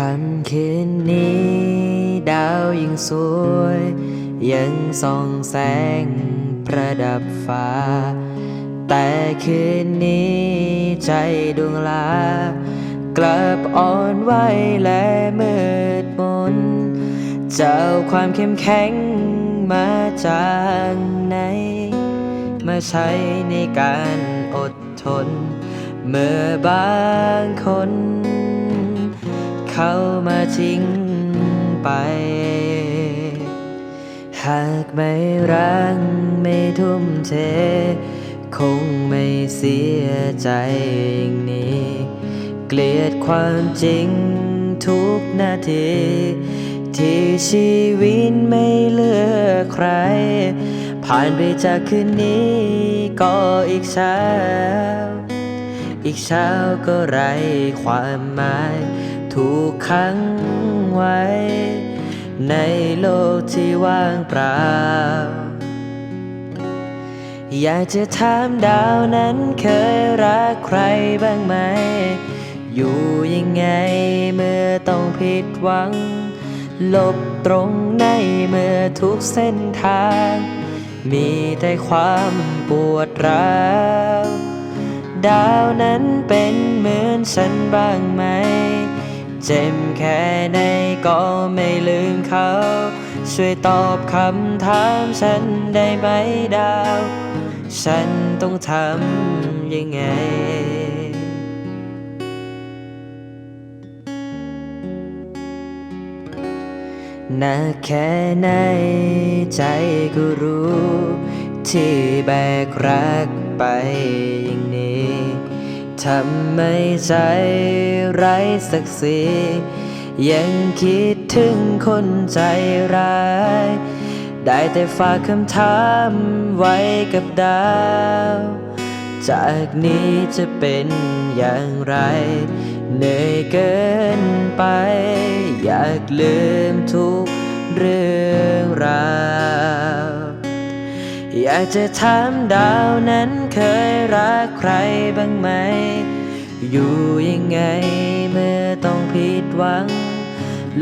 ค่ำคืนนี้ ดาวยังสวย ยังส่องแสงประดับฟ้า แต่คืนนี้ใจดวงลา กลับอ่อนไหวและมืดมน เจ้าความเข้มแข็งมาจากไหน มาใช้ในการอดทน เมื่อบางคน เขามาทิ้งไป หากไม่รักไม่ทุ่มเท คงไม่เสียใจอย่างนี้ เกลียดความจริงทุกนาที ที่ชีวิตไม่เลือกใคร ผ่านไปจากคืนนี้ก็อีกเช้าอีกเช้าก็ไร้ความหมาย ถูกขังไว้ ในโลกที่ว่างเปล่า อยากจะถามดาวนั้นเคยรักใครบ้างไหม อยู่ยังไงเมื่อต้องผิดหวัง หลบตรงในเมื่อทุกเส้นทาง มีแต่ความปวดร้าวดาวนั้นเป็นเหมือนฉันบ้างไหม เจ็บแค่ไหนก็ไม่ลืมเขา ช่วยตอบคำถามฉันได้ไหมดาว ฉันต้องทำยังไงหนักแค่ไหนใจก็รู้ ที่แบกรักไปอย่างนี้ ทำให้ใจไร้ศักดิ์ศรียังคิดถึงคนใจร้าย ได้แต่ฝากคำถามไว้กับดาว จากนี้จะเป็นอย่างไร เหนื่อยเกินไป อยากลืมทุกเรื่อง อยากจะถามดาวนั้นเคยรักใครบ้างไหม อยู่ยังไงเมื่อต้องผิดหวัง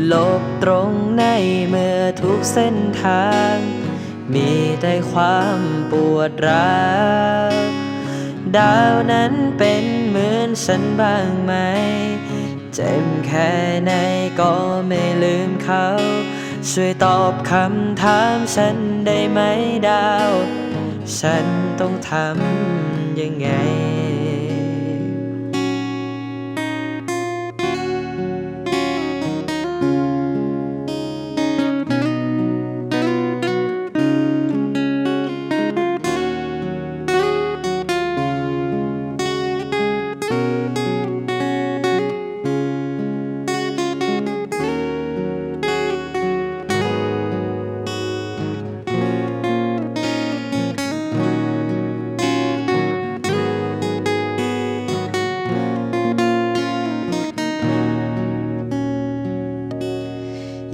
หลบตรงในเมื่อทุกเส้นทาง มีแต่ความปวดร้าวดาวนั้นเป็นเหมือนฉันบ้างไหม เจ็บแค่ไหนก็ไม่ลืมเขา ช่วยตอบคำถามฉันได้ไหมดาว ฉันต้องทำยังไง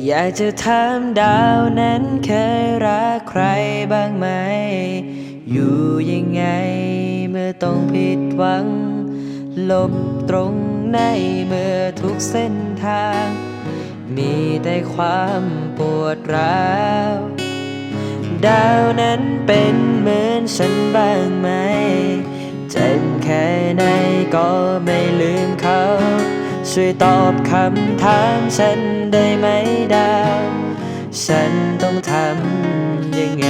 อยากจะถามดาวนั้นเคยรักใครบ้างไหม อยู่ยังไงเมื่อต้องผิดหวังหลบตรงในเมื่อทุกเส้นทาง มีแต่ความปวดร้าวดาวนั้นเป็นเหมือนฉันบ้างไหม เจ็บแค่ไหนก็ไม่ ช่วยตอบคำถามฉันได้ไหมดาว ฉันต้องทำยังไง